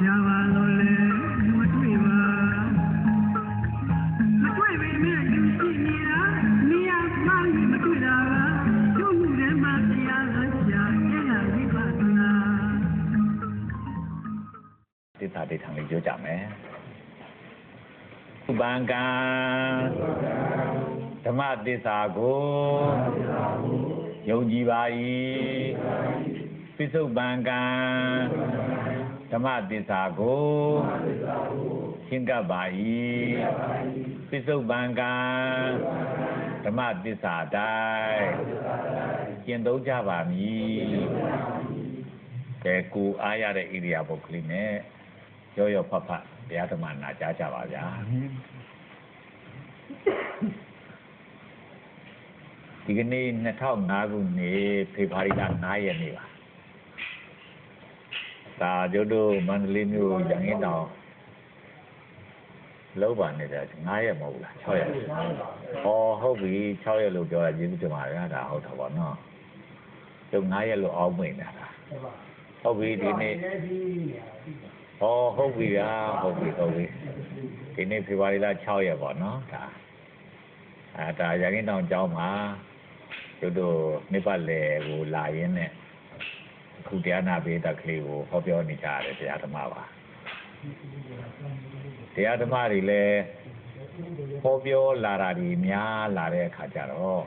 ရှာပါလူလက်ထဲမှာလက်ကိုရှာရှာတော့လည်းလည်းမတွေ့ပါလူကိုယ်ထဲမှာလူကိုရှာရှာပါတော့လည်းလူမတွေ့ပါမတွေ့ပေမဲ့လူရှိနေတာနေရာမှမတွေ့တာပါကျုပ်လူထဲမှာတရားကရှာအဲ့ဒါဝိပဿနာတိစ္ဆာဒိဋ္ဌံလေးပြောကြမယ်ဥပံကံဓမ္မသစ္စာကိုယုံကြည်ပါ၏ပိစုပံကံ ဓမ္မသစ္စာကိုရှင်းကပ်ပါ၏ပိစုပံကံဓမ္မသစ္စာတိုင်းကျင့်သုံးကြပါမည်ကဲကိုအားရတဲ့ဣရိယာပုတ်ကလေးနဲ့ရောရောဖတ်ဖတ်တရားဓမ္မနာကြားကြပါဗျာဒီကနေ့2005ခုနှစ်ဖေဖော်ဝါရီလ9ရက်နေ့ပါ ဒါကျုပ်တို့မန္တလေးမြို့ရန်ကင်းတောင်လောက်ပါနေတဲ့9ရက်မဟုတ်ဘူးလား6ရက်ဟောဟုတ်ပြီ6ရက်လို့ပြောတာကျေးဇူးတင်ပါတယ်ဒါဟုတ်တော့ဗောနော်ကျုပ်9ရက်လို့အောင်းမိနေတာဒါဟုတ်ပြီဒီနေ့ဟောဟုတ်ပြီဗျာဟုတ်ပြီဟုတ်ပြီဒီနေ့ဖေဖော်ဝါရီလ6ရက်ပေါ့နော်ဒါအဲဒါရန်ကင်းတောင်ကျောင်းမှာကျုပ်တို့နှစ်ပတ်လည်ကိုလာရင်းနဲ့အ ခုတရားနာပေးတဲ့ကလေးကိုဟောပြောနေကြရတယ်တရားဓမ္မပါတရားဓမ္မတွေလည်းဟောပြောလာတာဒီများလာတဲ့အခါကျတော့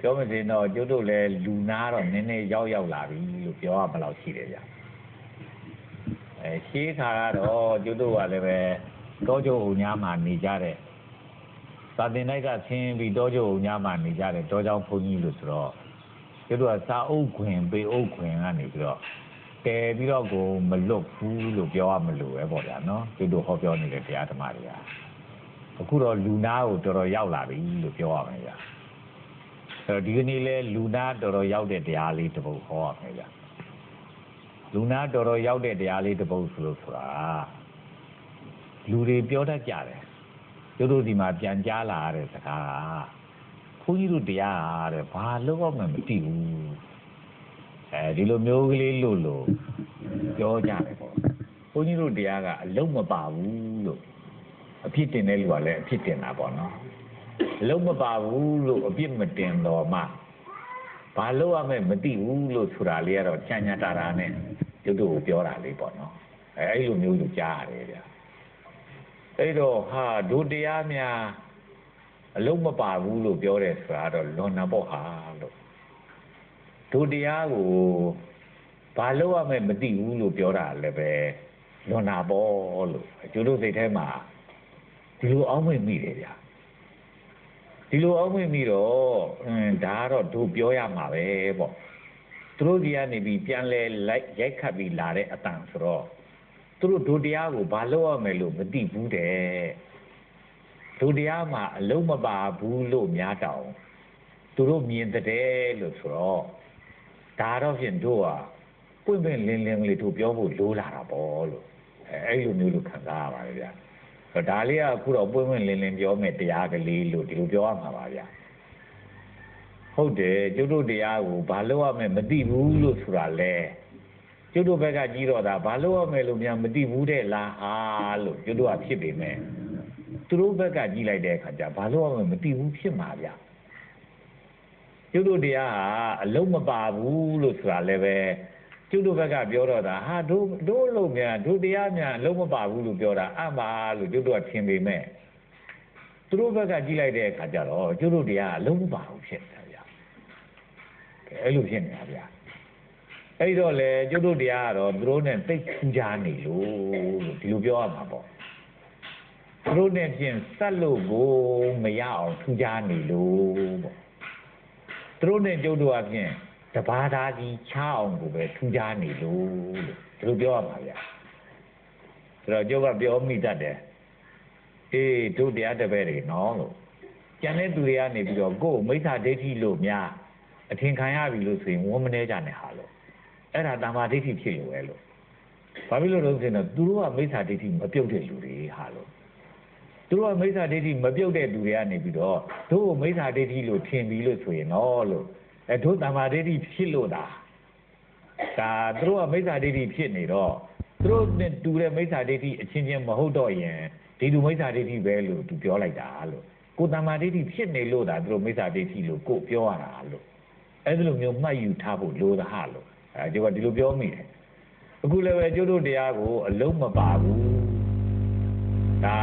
ပြောမစင်တော့ကျုပ်တို့လည်းလူနာတော့နည်းနည်းရောက်ရောက်လာပြီလို့ပြောရမလို့ရှိတယ်ဗျအဲရှေးခါကတော့ကျုပ်တို့ကလည်းပဲတောကျုပ်ဟိုညမှာနေကြတဲ့သာတင်လိုက်ကဆင်းပြီးတောကျုပ်ဟိုညမှာနေကြတဲ့တောကျောင်းဘုန်းကြီးလို့ဆိုတော့ ကျုပ်တို့ကစာအုပ်ခွင်ပေအုပ်ခွင်ကနေပြီးတော့တည်ပြီးတော့ကိုမလွတ်ဘူးလို့ပြောရမလို့ပဲပေါ့ဗျာနော်ကျုပ်တို့ဟောပြောနေတဲ့တရားဓမ္မတွေကအခုတော့လူနာကိုတော်တော်ရောက်လာပြီလို့ပြောရမယ်ဗျာအဲ့တော့ဒီကနေ့လဲလူနာတော်တော်ရောက်တဲ့တရားလေးတစ်ပုဒ်ဟောရမယ်ဗျာလူနာတော်တော်ရောက်တဲ့တရားလေးတစ်ပုဒ်ဆိုလို့ဆိုတာလူတွေပြောတတ်ကြတယ်ကျုပ်တို့ဒီမှာပြန်ကြားလာရတဲ့စကားက ဘုန်းကြီးတို့တရားတဲ့ဘာလို့မှမသိဘူးအဲဒီလိုမျိုးကလေးလို့လို့ပြောကြတယ်ပေါ့ဘုန်းကြီးတို့တရားကအလုံးမပါဘူးလို့အဖြစ်တင်တဲ့လူကလည်းအဖြစ်တင်တာပေါ့နော်အလုံးမပါဘူးလို့အပြစ်မတင်တော့မှဘာလို့ရမယ်မသိဘူးလို့ဆိုတာလေးကတော့ကြံ့ညတာတာနဲ့ကျုပ်တို့ကိုပြောတာလေးပေါ့နော်အဲအဲ့လိုမျိုးလို့ကြားရတယ်ဗျာအဲ့တော့ဟာဒုတရားများ အလုံးမပါဘူးလို့ပြောတယ်ဆိုတာတော့လွန်နာပေါ့ဟာလို့ဒုတရားကိုဘာလို့ရမယ်မသိဘူးလို့ပြောတာလည်းပဲလွန်နာပေါ့လို့ကျုပ်တို့စိတ်ထဲမှာဒီလိုအောင်းမိမိတယ်ဗျာဒီလိုအောင်းမိမိတော့အင်းဒါကတော့တို့ပြောရမှာပဲပေါ့သူတို့ဒီကနေပြီးပြန်လဲလိုက်ရိုက်ခတ်ပြီးလာတဲ့အတန်ဆိုတော့သူတို့ဒုတရားကိုဘာလို့ရမယ်လို့မသိဘူးတဲ့ ဒုတရားမှာအလုံးမပါဘူးလို့များတောင်သူတို့မြင်တဲ့လို့ဆိုတော့ဒါတော့ဖြင့်တို့ကပွင့်ပွင့်လင်းလင်းလေးတို့ပြောဖို့လိုလာတာပေါ့လို့အဲအဲ့လိုမျိုးလို့ခံစားရပါတယ်ဗျာဒါလေးကအခုတော့ပွင့်ပွင့်လင်းလင်းပြောမယ်တရားကလေးလို့ဒီလိုပြောရမှာပါဗျာဟုတ်တယ်ကျုပ်တို့တရားကိုဘာလို့ရမယ်မသိဘူးလို့ဆိုတာလဲကျုပ်တို့ဘက်ကကြီးတော့တာဘာလို့ရမယ်လို့များမသိဘူးတဲ့လားဟာလို့ကျုပ်တို့ကဖြစ်ပေမဲ့ သူတို့ဘက်ကကြီးလိုက်တဲ့အခါကျဘာလို့ရမယ်မသိဘူးဖြစ်မှာဗျာကျုပ်တို့တရားဟာအလုံးမပါဘူးလို့ဆိုတာလည်းပဲကျုပ်တို့ဘက်ကပြောတော့တာဟာတို့တို့လို့များတို့တရားများအလုံးမပါဘူးလို့ပြောတာအမှန်လို့ကျုပ်တို့ကထင်ပေမဲ့သူတို့ဘက်ကကြည့်လိုက်တဲ့အခါကျတော့ကျုပ်တို့တရားအလုံးမပါဘူးဖြစ်နေတာဗျာအဲ့လိုဖြစ်နေတာဗျာအဲ့တော့လေကျုပ်တို့တရားကတော့သူတို့နဲ့သိထူးခြားနေလို့ဒီလိုပြောရမှာပေါ့ သူတို့နဲ့ဖြင့်ဆက်လို့ကိုမရအောင်ထူးခြားနေလို့ပေါ့သူတို့နဲ့ကျုပ်တို့အပြင်တဘာသာကြီးချအောင်ကိုပဲထူးခြားနေလို့လို့ဒီလိုပြောရမှာဗျာဆိုတော့ကျုပ်ကပြောမိတတ်တယ်အေးတို့တရားတပည့်တွေနော်လို့ကျန်တဲ့သူတွေကနေပြီးတော့ကိုယ်မိစ္ဆာဒိဋ္ဌိလို့များအထင်ခံရပြီလို့ဆိုရင်ဝမ်းမနေကြနဲ့ဟာလို့အဲ့ဒါတမ္မာဒိဋ္ဌိဖြစ်ရုံပဲလို့ဘာဖြစ်လို့လဲဆိုရင်တော့သူတို့ကမိစ္ဆာဒိဋ္ဌိမပြုတ်တဲ့လူတွေဟာလို့ သူတို့ကမိစ္ဆာဒိဋ္ဌိမပြုတ်တဲ့လူတွေကနေပြီးတော့တို့မိစ္ဆာဒိဋ္ဌိလို့ထင်ပြီးလို့ဆိုရင်တော့လို့အဲတို့တမ္မာဒိဋ္ဌိဖြစ်လို့တာဒါသူတို့ကမိစ္ဆာဒိဋ္ဌိဖြစ်နေတော့သူတို့နဲ့တူတဲ့မိစ္ဆာဒိဋ္ဌိအချင်းချင်းမဟုတ်တော့ရင်ဒီလူမိစ္ဆာဒိဋ္ဌိပဲလို့သူပြောလိုက်တာလို့ကိုတမ္မာဒိဋ္ဌိဖြစ်နေလို့ဒါသူတို့မိစ္ဆာဒိဋ္ဌိလို့ကိုပြောရတာလို့အဲ့ဒီလိုမျိုးမှတ်ယူထားဖို့လိုတာဟာလို့အဲကျွန်တော်ဒီလိုပြောမိတယ်အခုလည်းပဲကျုပ်တို့တရားကိုအလုံးမပါဘူးဒါ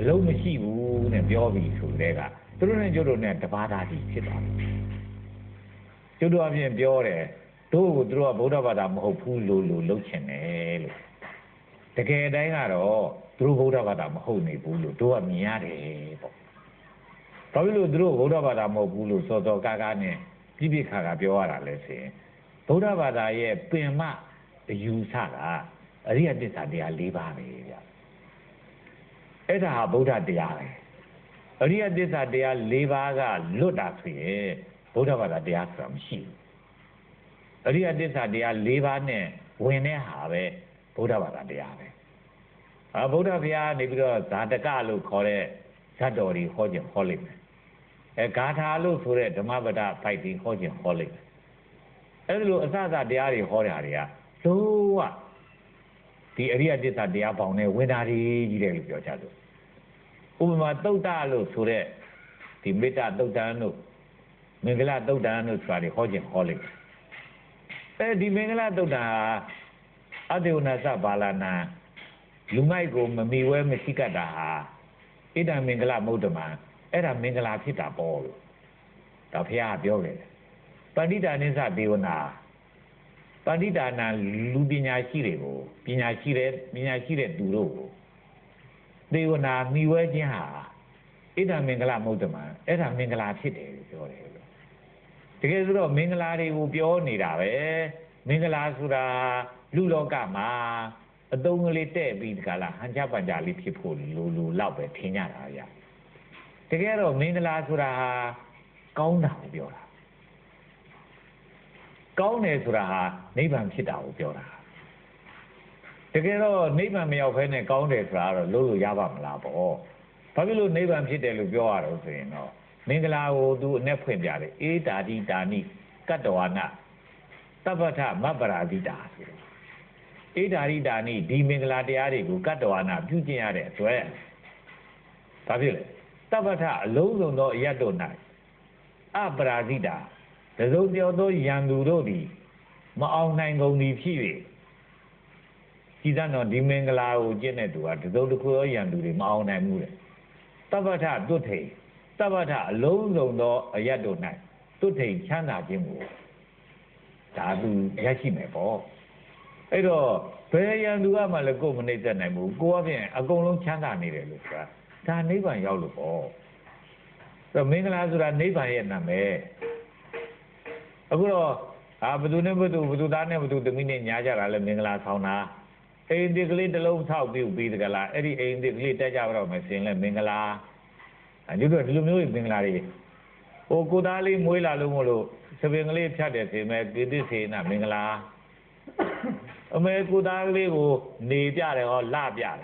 အလုံးမရှိဘူးနဲ့ပြောပြီးဆိုတဲ့ကသူတို့နဲ့ကျုပ်တို့နဲ့တပါးသားကြီးဖြစ်သွားပြီကျုပ်တို့အပြင်ပြောတယ်တို့ကိုသူတို့ကဗုဒ္ဓဘာသာမဟုတ်ဘူးလို့လို့လှုပ်ချင်တယ်လို့တကယ်တိုင်းကတော့သူတို့ဗုဒ္ဓဘာသာမဟုတ်နေဘူးလို့တို့ကမြင်ရတယ်ပေါ့ဘာဖြစ်လို့သူတို့ဗုဒ္ဓဘာသာမဟုတ်ဘူးလို့စောစောကားကားနဲ့ပြည့်ပြည့်ခါခါပြောရတာလဲဆိုရင်ဗုဒ္ဓဘာသာရဲ့ပင်မအယူဆကအရိယတစ္ဆာတရား၄ပါးပဲဗျ အဲ့ဒါဟာဗုဒ္ဓတရားပဲအရိယတစ္ဆာတရား၄ပါးကလွတ်တာဆိုရင်ဗုဒ္ဓဘာသာတရားဆိုတာမရှိဘူးအရိယတစ္ဆာတရား၄ပါးနဲ့ဝင်တဲ့ဟာပဲဗုဒ္ဓဘာသာတရားပဲအာဗုဒ္ဓဘုရားနေပြီးတော့ဇာတကလို့ခေါ်တဲ့ဇတ်တော်ကြီးဟောခြင်းဟောလိမ့်မယ်အဲဂါထာလို့ဆိုတဲ့ဓမ္မပဒဖိုက်ပြီးဟောခြင်းဟောလိမ့်မယ်အဲဒီလိုအစအစတရားတွေဟောတာတွေကလုံးဝဒီအရိယတစ္ဆာတရားပေါင်းနဲ့ဝင်တာကြီးကြီးတယ်လို့ပြောကြလို့ ဥပမာတုတ်တလို့ဆိုတဲ့ဒီမေတ္တာတုတ်တန်တို့မင်္ဂလာတုတ်တန်တို့ဆိုတာတွေဟောခြင်းဟောလိမ့်မယ်အဲဒီမင်္ဂလာတုတ်တန်ဟာအတေဝနာသဘာလနာလူမိုက်ကိုမမီဝဲမရှိကတ်တာဟာဣဒံမင်္ဂလမုဒ္ဓမံအဲ့ဒါမင်္ဂလာဖြစ်တာပေါ့လို့ဒါဖះပြောခဲ့တယ်ပဏိတာနိစ္စဒေဝနာပဏိတာနာလူပညာရှိတွေကိုပညာရှိတဲ့ပညာရှိတဲ့သူတို့ကို ဒေဝနာမိဝဲခြင်းဟာဣဒံမင်္ဂလမုဒ္ဓမံအဲ့ဒါမင်္ဂလာဖြစ်တယ်လို့ပြောတယ်လို့တကယ်ဆိုတော့မင်္ဂလာတွေကိုပြောနေတာပဲမင်္ဂလာဆိုတာလူလောကမှာအတုံးကလေးတဲ့ပြီးဒီကလာဟန်ချပန်ကြလေးဖြစ်ဖို့လိုလိုလောက်ပဲထင်ကြတာဗျတကယ်တော့မင်္ဂလာဆိုတာဟာကောင်းတာကိုပြောတာကောင်းတယ်ဆိုတာဟာနိဗ္ဗာန်ဖြစ်တာကိုပြောတာ တကယ်တော့နိဗ္ဗာန်မရောက်ဖဲနဲ့ကောင်းတယ်ဆိုတာတော့လို့လို့ရပါမလားပေါ့ဘာဖြစ်လို့နိဗ္ဗာန်ဖြစ်တယ်လို့ပြောရတော့ဆိုရင်တော့မင်္ဂလာကိုသူအ내ဖွင့်ပြတယ်အေတာတိတာနိကတ္တဝနာတပ္ပထမပ္ပရာတိတာဆိုတယ်အေဒါရိတာနိဒီမင်္ဂလာတရားတွေကိုကတ္တဝနာပြုကျင့်ရတဲ့အတွက်ဘာဖြစ်လဲတပ္ပထအလုံးစုံသောအရတ်တို့၌အပရာဇိတာတစုံတယောက်သောယံသူတို့သည်မအောင်နိုင်ကုန်သည်ဖြစ်၍ ဒီသတော့ဒီမင်္ဂလာကိုကျင့်တဲ့သူကတစုံတစ်ခုသောယံသူတွေမအောင်နိုင်ဘူးလေတပ္ပထတွတ်ထိန်တပ္ပထအလုံးစုံသောအရတ်တို့၌တွတ်ထိန်ချမ်းသာခြင်းကိုဒါသူရရှိမယ်ပေါ့အဲ့တော့ဘယ်ရန်သူကမှလည်းကိုယ်မနှိမ့်သက်နိုင်ဘူးကိုယ်ကဖြင့်အကုန်လုံးချမ်းသာနေတယ်လို့ဆိုတာဒါနိဗ္ဗာန်ရောက်လို့ပေါ့အဲ့မင်္ဂလာဆိုတာနိဗ္ဗာန်ရဲ့နာမည်အခုတော့အာဘယ်သူနဲ့ဘယ်သူဘယ်သူသားနဲ့ဘယ်သူသမီးနဲ့ညားကြတာလဲမင်္ဂလာဆောင်တာ အိမ်ဒီကလေးတစ်လုံးထောက်ပြီးပြီးတကလားအဲ့ဒီအိမ်ဒီကလေးတက်ကြတော့မယ်စင်လဲမင်္ဂလာအကျိုးတော့ဒီလိုမျိုးမင်္ဂလာတွေဟိုကိုသားလေးမွေးလာလို့မလို့သပင်ကလေးဖြတ်တယ်ဆိုရင်ပဲတိတိစေနာမင်္ဂလာအမေကိုသားကလေးကိုနေပြတယ်ဟောလပြတယ်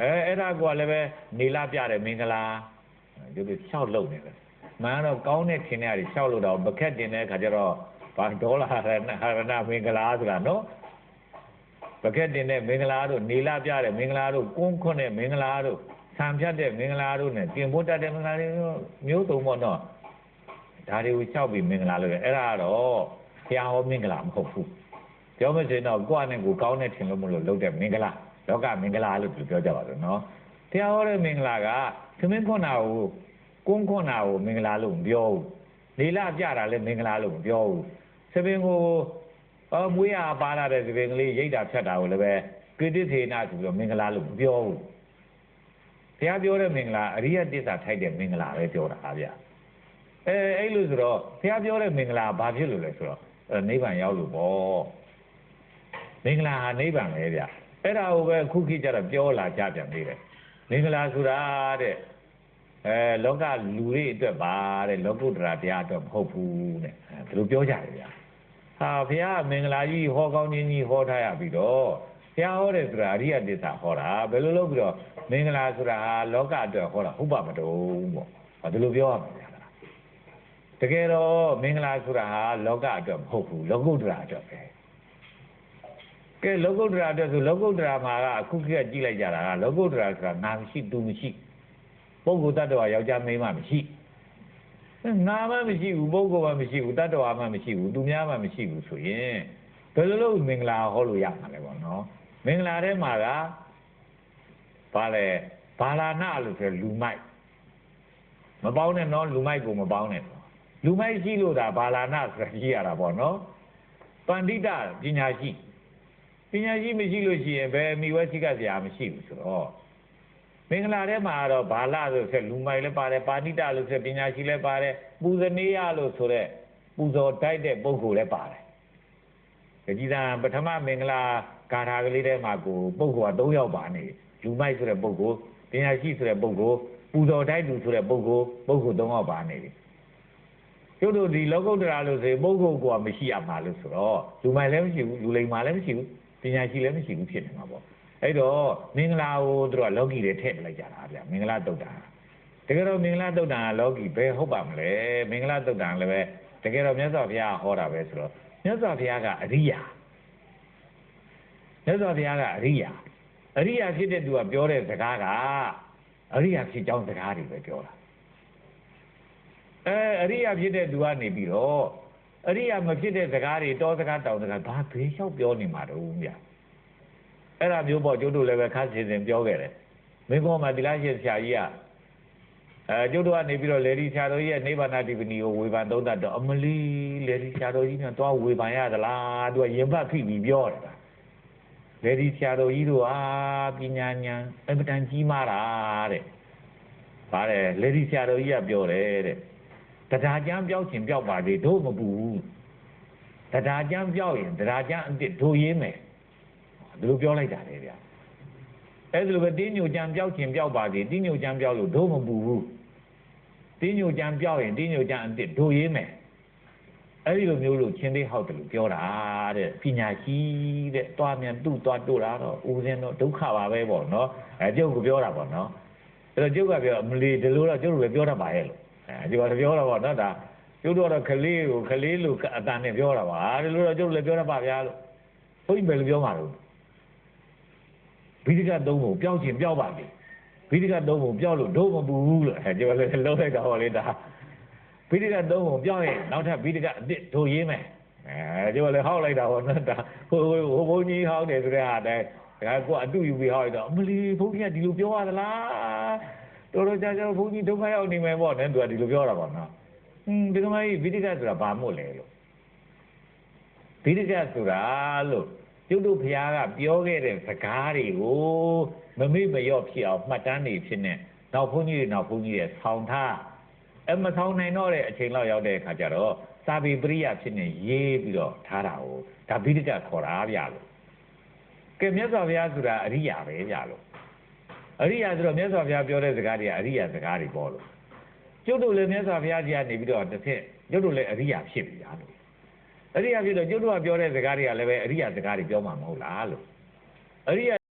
အဲအဲ့ဒါကလည်းပဲနေလပြတယ်မင်္ဂလာဒီလိုလျှောက်လုပ်နေတယ်မှန်တော့ကောင်းတဲ့ခင်ရတယ်လျှောက်လို့တော့မခက်တင်တဲ့ခါကျတော့ဘာဒေါ်လာရဏဟာရဏမင်္ဂလာဆိုတာနော် ပကက်တင်တဲ့မင်္ဂလာတို့နေလပြတဲ့မင်္ဂလာတို့ကုန်းခွန်းတဲ့မင်္ဂလာတို့ဆံဖြတ်တဲ့မင်္ဂလာတို့ ਨੇ ပြင်ဖို့တတ်တဲ့မင်္ဂလာတွေမျိုးစုံပေါ့နော်ဒါတွေကိုလျှောက်ပြီးမင်္ဂလာလို့အဲ့ဒါကတော့ဘုရားဟောမင်္ဂလာမဟုတ်ဘူးပြောမစင်တော့ကိုယ့်အနေကိုကောင်းတဲ့ထင်လို့မလို့လုပ်တဲ့မင်္ဂလာလောကမင်္ဂလာလို့ပြောကြပါစို့နော်တရားဟောတဲ့မင်္ဂလာကသမင်းခွန်းတာကိုကုန်းခွန်းတာကိုမင်္ဂလာလို့မပြောဘူးလေလပြတာလည်းမင်္ဂလာလို့မပြောဘူးသပင်ကို အမွေးရပါလာတဲ့သပင်ကလေးရိတ်တာဖြတ်တာကိုလည်းပဲကိတိသေနာဆိုပြီးတော့မင်္ဂလာလို့မပြောဘူးဘုရားပြောတဲ့မင်္ဂလာအရိယတစ္ဆာထိုက်တဲ့မင်္ဂလာပဲပြောတာဗျအဲအဲ့လိုဆိုတော့ဘုရားပြောတဲ့မင်္ဂလာဘာဖြစ်လို့လဲဆိုတော့နိဗ္ဗာန်ရောက်လို့ပေါ့မင်္ဂလာဟာနိဗ္ဗာန်ပဲဗျအဲ့ဒါကိုပဲခုခေတ်ကျတော့ပြောလာကြပြန်သေးတယ်မင်္ဂလာဆိုတာတဲ့အဲလောကလူတွေအတွက်ပါတဲ့လောကုတ္တရာတရားအတွက်မဟုတ်ဘူးတဲ့အဲဒါလိုပြောကြတယ်ဗျာ ဟာဘုရားမင်္ဂလာကြီးဟောကောင်းခြင်းကြီးဟောထားရပြီးတော့ဘုရားဟောတယ်ဆိုတာအရိယတစ္ဆာဟောတာဘယ်လိုလုပ်ပြီးတော့မင်္ဂလာဆိုတာဟာလောကအတွက်ဟောတာဟုတ်ပါမတုံးပေါ့ဟာဒီလိုပြောရမှာဗျာတကယ်တော့မင်္ဂလာဆိုတာဟာလောကအတွက်မဟုတ်ဘူးလောကုတ္တရာအတွက်ပဲကဲလောကုတ္တရာအတွက်ဆိုလောကုတ္တရာမှာကအခုခေတ်ကြည့်လိုက်ကြတာကလောကုတ္တရာဆိုတာငါမရှိသူမရှိပုဂ္ဂိုလ်တ attva ယောက်ျားမိန်းမမရှိ ငါမှမရှိဘူးပုဂ္ဂိုလ်မှမရှိဘူးတ attva မှမရှိဘူးသူများမှမရှိဘူးဆိုရင်ဘယ်လိုလုပ်မင်္ဂလာဟောလို့ရမှာလဲပေါ့နော်မင်္ဂလာထဲမှာကဘာလဲဘာလာနာလို့ဆိုလူမိုက်မပေါင်းနဲ့နော်လူမိုက်ကိုမပေါင်းနဲ့လူမိုက်ရှိလို့ဒါဘာလာနာဆိုတာကြီးရတာပေါ့နော်ပန္တိတပညာရှိပညာရှိမရှိလို့ရှိရင်ဘယ်မိဝဲစိကစရာမရှိဘူးဆိုတော့ မင်္ဂလာထဲမှာတော့ဘာလာလို့ဆိုလူမိုက်လည်းပါတယ်ပါဏိတလို့ဆိုပညာရှိလည်းပါတယ်ပူဇနေရလို့ဆိုတဲ့ပူဇော်တိုက်တဲ့ပုဂ္ဂိုလ်လည်းပါတယ်ကြည်သာပထမမင်္ဂလာကာထာကလေးထဲမှာကိုပုဂ္ဂိုလ်က၃ယောက်ပါနေလူမိုက်ဆိုတဲ့ပုဂ္ဂိုလ်ပညာရှိဆိုတဲ့ပုဂ္ဂိုလ်ပူဇော်တိုက်သူဆိုတဲ့ပုဂ္ဂိုလ်ပုဂ္ဂိုလ်၃ယောက်ပါနေတယ်ကျုပ်တို့ဒီလောကုတ္တရာလို့ဆိုရင်ပုဂ္ဂိုလ်ကမရှိရမှာလို့ဆိုတော့လူမိုက်လည်းမရှိဘူးလူလိမ္မာလည်းမရှိဘူးပညာရှိလည်းမရှိဘူးဖြစ်နေမှာပေါ့ အဲ့တော့မင်္ဂလာကိုသူတို့ကလောကီတွေထည့်လိုက်ကြတာဗျမင်္ဂလာတုတ်တာတကယ်တော့မင်္ဂလာတုတ်တာကလောကီဘယ်ဟုတ်ပါမလဲမင်္ဂလာတုတ်တာလည်းပဲတကယ်တော့မြတ်စွာဘုရားဟောတာပဲဆိုတော့မြတ်စွာဘုရားကအရိယာမြတ်စွာဘုရားကအရိယာအရိယာဖြစ်တဲ့သူကပြောတဲ့စကားကအရိယာဖြစ်ကြောင်းစကားတွေပဲပြောတာအဲအရိယာဖြစ်တဲ့သူကနေပြီးတော့အရိယာမဖြစ်တဲ့စကားတွေတောစကားတောင်စကားဘာဘေးလျှောက်ပြောနေမှာတော့ဗျ အဲ့ဒါမျိုးပေါ့ကျုပ်တို့လည်းပဲခါစင်စင်ပြောခဲ့တယ်မင်းကောမှာဒီလားရှင်ဆရာကြီးကအဲကျုပ်တို့ကနေပြီးတော့လေဒီဆရာတော်ကြီးရဲ့နိဗ္ဗာန်တိပဏီကိုဝေဖန်သုံးတတ်တော့အမလီလေဒီဆရာတော်ကြီးနဲ့တွားဝေဖန်ရသလားသူကရင်ဘတ်ဖိပြီးပြောတယ်လေဒီဆရာတော်ကြီးတို့ဟာပညာဉာဏ်အမတန်ကြီးမားတာတဲ့ဗါတယ်လေဒီဆရာတော်ကြီးကပြောတယ်တဲ့တရားကျမ်းပြောက်ချင်ပြောက်ပါသေးတို့မပူဘူးတရားကျမ်းပြောက်ရင်တရားကျမ်းအစ်စ်တို့ရေးမယ် ဒီလိုပြောလိုက်တာလေဗျာအဲ့ဒါလိုပဲတင်းညိုကြံပြောက်ချင်ပြောက်ပါသေးတင်းညိုကြံပြောက်လို့တို့မပူဘူးတင်းညိုကြံပြောက်ရင်တင်းညိုကြံအစ်စ်တို့ရေးမယ်အဲ့ဒီလိုမျိုးလို့ချင်းသေးဟောက်တယ်လို့ပြောတာတဲ့ပညာရှိတဲ့တွားမြန်သူ့တွားတို့တာတော့ဦးစင်းတော့ဒုက္ခပါပဲပေါ့နော်အဲကျုပ်ကပြောတာပေါ့နော်အဲ့တော့ကျုပ်ကပြောမလီဒီလိုတော့ကျုပ်တို့လည်းပြောတတ်ပါရဲ့လို့အဲဒီကပြောတာပေါ့နော်ဒါကျုပ်တို့ကတော့ကလေးကိုကလေးလိုအတန်နဲ့ပြောတာပါဒီလိုတော့ကျုပ်တို့လည်းပြောတတ်ပါဗျာလို့ဘုန်းကြီးဘယ်လိုပြောမှာလို့ ဘိဓိကသုံးဖို့ပျောက်ခြင်းပျောက်ပါပြီဘိဓိကသုံးဖို့ပျောက်လို့ဒုမပူဘူးလို့အဲကျုပ်လည်းလုံးလိုက်တာဟောလေဒါဘိဓိကသုံးဖို့ပျောက်ရင်နောက်ထပ်ဘိဓိကအစ်စ်ဒုရေးမယ်အဲကျုပ်လည်းဟောက်လိုက်တာဟောနော်ဒါဟိုဟိုဘုန်းကြီးဟောက်တယ်ဆိုတဲ့ဟာတိုင်းဒါကကိုအတူယူပြီးဟောက်ရတော့အမလီဘုန်းကြီးကဒီလိုပြောရသလားတော်တော်ကြာကြာဘုန်းကြီးဒုက္ခရောက်နေမယ်ပေါ့နဲ့သူကဒီလိုပြောတာပေါ့နော်ဟင်းဒီကမကြီးဗိဓိကဆိုတာဘာမို့လဲလို့ဗိဓိကဆိုတာလို့ ကျုပ်တို့ဘုရားကပြောခဲ့တဲ့စကားတွေကိုမမေ့မလျော့ဖြစ်အောင်မှတ်တမ်းနေဖြစ်နေနောက်ဘုန်းကြီးတွေနောက်ဘုန်းကြီးတွေဆောင်းထားအဲမဆောင်းနိုင်တော့တဲ့အချိန်လောက်ရောက်တဲ့အခါကျတော့စာပေပရိယဖြစ်နေရေးပြီးတော့ထားတာကိုဒါဗိဓိကခေါ်တာဗျလို့ကဲမြတ်စွာဘုရားဆိုတာအရိယာပဲဗျလို့အရိယာဆိုတော့မြတ်စွာဘုရားပြောတဲ့စကားတွေကအရိယာစကားတွေပေါ့လို့ကျုပ်တို့လည်းမြတ်စွာဘုရားကြီးကနေပြီးတော့တစ်ဆက်ကျုပ်တို့လည်းအရိယာဖြစ်ပြီလားလို့ အရိယာဖြစ်တော့ကျုပ်တို့ကပြောတဲ့စကားတွေကလည်းပဲအရိယာစကားတွေပြောမှာမဟုတ်လားလို့အရိယာ